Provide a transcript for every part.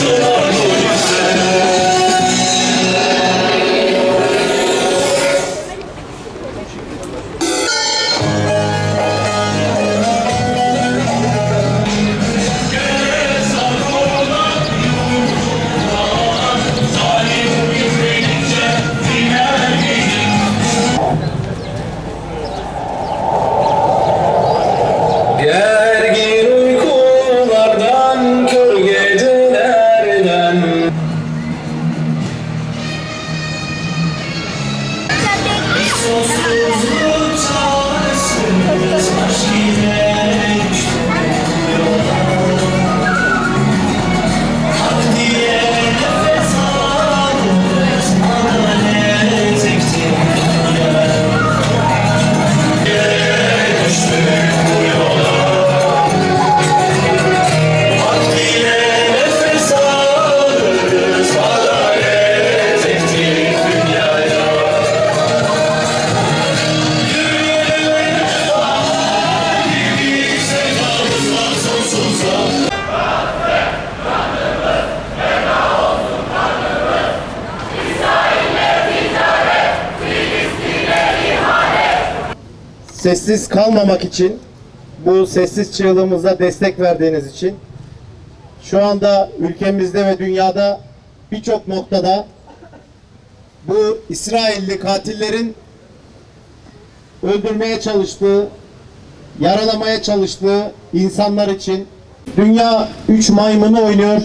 Dios. 你的 sessiz kalmamak için bu sessiz çığlığımıza destek verdiğiniz için şu anda ülkemizde ve dünyada birçok noktada bu İsrailli katillerin öldürmeye çalıştığı, yaralamaya çalıştığı insanlar için dünya üç maymunu oynuyor.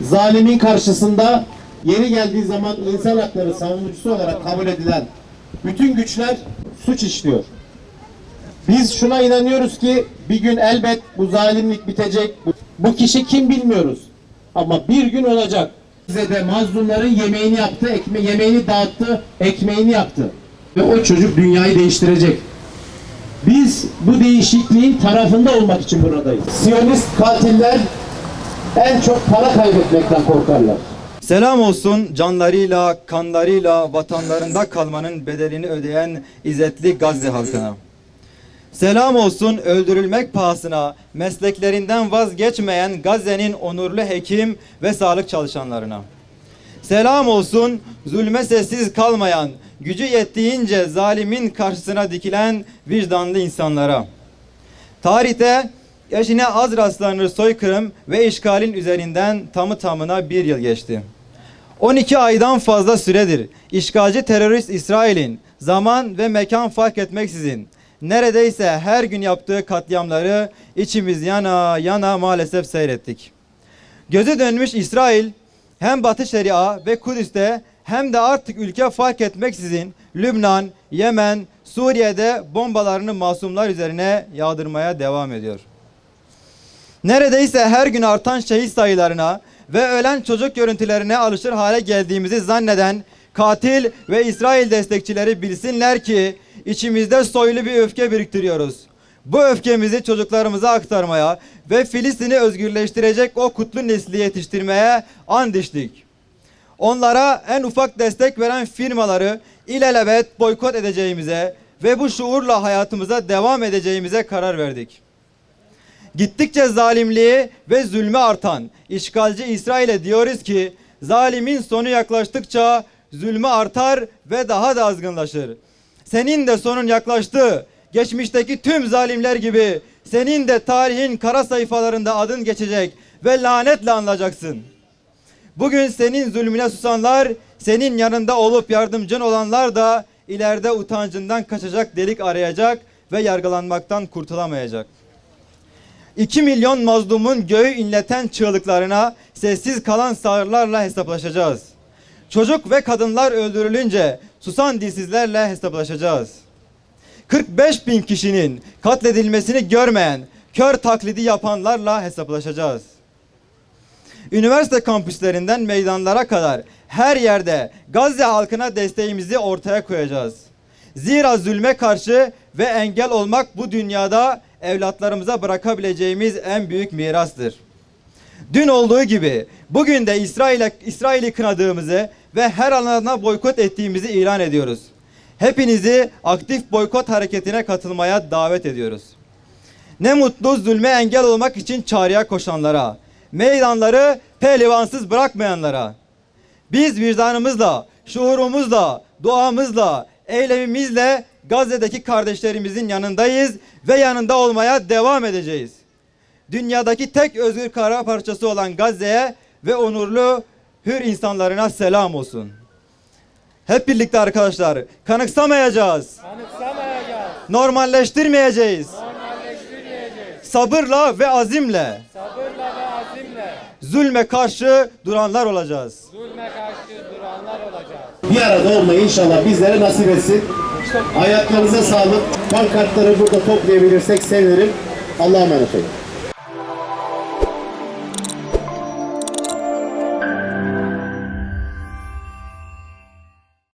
Zalimin karşısında yeri geldiği zaman insan hakları savunucusu olarak kabul edilen bütün güçler suç işliyor. Biz şuna inanıyoruz ki bir gün elbet bu zalimlik bitecek. Bu, kişi kim bilmiyoruz. Ama bir gün olacak. Bize de mazlumların yemeğini yaptı, ekme yemeğini dağıttı, ekmeğini yaptı. Ve o çocuk dünyayı değiştirecek. Biz bu değişikliğin tarafında olmak için buradayız. Siyonist katiller en çok para kaybetmekten korkarlar. Selam olsun canlarıyla, kanlarıyla vatanlarında kalmanın bedelini ödeyen izzetli Gazze halkına. Selam olsun öldürülmek pahasına mesleklerinden vazgeçmeyen Gazze'nin onurlu hekim ve sağlık çalışanlarına. Selam olsun zulme sessiz kalmayan, gücü yettiğince zalimin karşısına dikilen vicdanlı insanlara. Tarihte eşine az rastlanır soykırım ve işgalin üzerinden tamı tamına bir yıl geçti. 12 aydan fazla süredir işgalci terörist İsrail'in zaman ve mekan fark etmeksizin neredeyse her gün yaptığı katliamları içimiz yana yana maalesef seyrettik. Gözü dönmüş İsrail hem Batı Şeria ve Kudüs'te hem de artık ülke fark etmeksizin Lübnan, Yemen, Suriye'de bombalarını masumlar üzerine yağdırmaya devam ediyor. Neredeyse her gün artan şehit sayılarına ve ölen çocuk görüntülerine alışır hale geldiğimizi zanneden katil ve İsrail destekçileri bilsinler ki içimizde soylu bir öfke biriktiriyoruz. Bu öfkemizi çocuklarımıza aktarmaya ve Filistin'i özgürleştirecek o kutlu nesli yetiştirmeye and içtik. Onlara en ufak destek veren firmaları ilelebet boykot edeceğimize ve bu şuurla hayatımıza devam edeceğimize karar verdik. Gittikçe zalimliği ve zulmü artan işgalci İsrail'e diyoruz ki zalimin sonu yaklaştıkça zulmü artar ve daha da azgınlaşır. Senin de sonun yaklaştı. Geçmişteki tüm zalimler gibi senin de tarihin kara sayfalarında adın geçecek ve lanetle anılacaksın. Bugün senin zulmüne susanlar, senin yanında olup yardımcın olanlar da ileride utancından kaçacak delik arayacak ve yargılanmaktan kurtulamayacak. 2 milyon mazlumun göğü inleten çığlıklarına sessiz kalan sağırlarla hesaplaşacağız. Çocuk ve kadınlar öldürülünce susan dilsizlerle hesaplaşacağız. 45 bin kişinin katledilmesini görmeyen kör taklidi yapanlarla hesaplaşacağız. Üniversite kampüslerinden meydanlara kadar her yerde Gazze halkına desteğimizi ortaya koyacağız. Zira zulme karşı ve engel olmak bu dünyada evlatlarımıza bırakabileceğimiz en büyük mirastır. Dün olduğu gibi bugün de İsrail'e İsrail'i kınadığımızı ve her alana boykot ettiğimizi ilan ediyoruz. Hepinizi aktif boykot hareketine katılmaya davet ediyoruz. Ne mutlu zulme engel olmak için çağrıya koşanlara, meydanları pehlivansız bırakmayanlara. Biz vicdanımızla, şuurumuzla, duamızla, eylemimizle Gazze'deki kardeşlerimizin yanındayız ve yanında olmaya devam edeceğiz. Dünyadaki tek özgür kara parçası olan Gazze'ye ve onurlu hür insanlarına selam olsun. Hep birlikte arkadaşlar kanıksamayacağız. Kanıksamayacağız, Normalleştirmeyeceğiz. normalleştirmeyeceğiz. Sabırla ve azimle Sabırla ve azimle zulme karşı duranlar olacağız. zulme karşı duranlar olacağız. Bir arada olmayı inşallah bizlere nasip etsin. Ayaklarınıza sağlık. Pankartları burada toplayabilirsek sevinirim. Allah'a emanet olun.